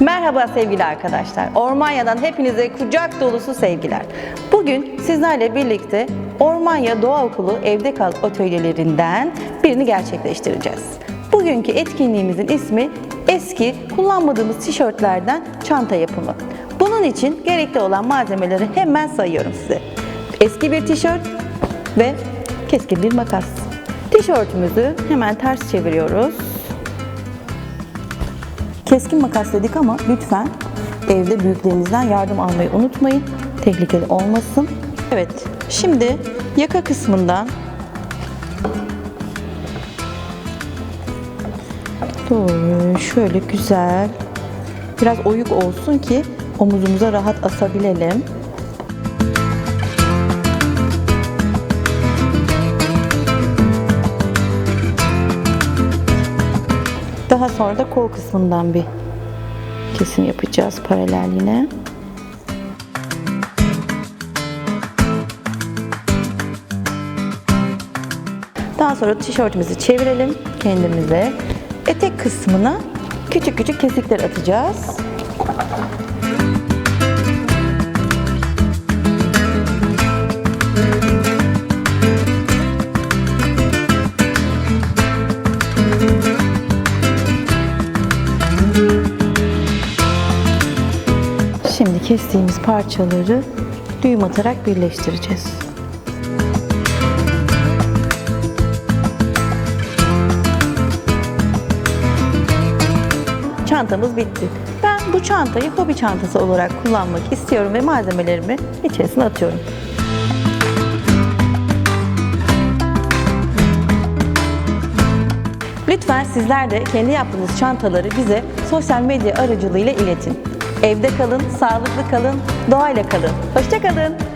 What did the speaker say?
Merhaba sevgili arkadaşlar. Ormanya'dan hepinize kucak dolusu sevgiler. Bugün sizlerle birlikte Ormanya Doğa Okulu Evde Kal atölyelerinden birini gerçekleştireceğiz. Bugünkü etkinliğimizin ismi eski kullanmadığımız tişörtlerden çanta yapımı. Bunun için gerekli olan malzemeleri hemen sayıyorum size. Eski bir tişört ve keskin bir makas. Tişörtümüzü hemen ters çeviriyoruz. Keskin makas dedik ama lütfen evde büyüklerinizden yardım almayı unutmayın. Tehlikeli olmasın. Evet, şimdi yaka kısmından doğru şöyle güzel biraz oyuk olsun ki omuzumuza rahat asabilelim. Daha sonra da kol kısmından bir kesim yapacağız paralel yine. Daha sonra tişörtümüzü çevirelim kendimize. Etek kısmına küçük küçük kesikler atacağız. Şimdi kestiğimiz parçaları düğüm atarak birleştireceğiz. Çantamız bitti. Ben bu çantayı hobi çantası olarak kullanmak istiyorum ve malzemelerimi içerisine atıyorum. Lütfen sizler de kendi yaptığınız çantaları bize sosyal medya aracılığıyla iletin. Evde kalın, sağlıklı kalın, doğayla kalın. Hoşçakalın.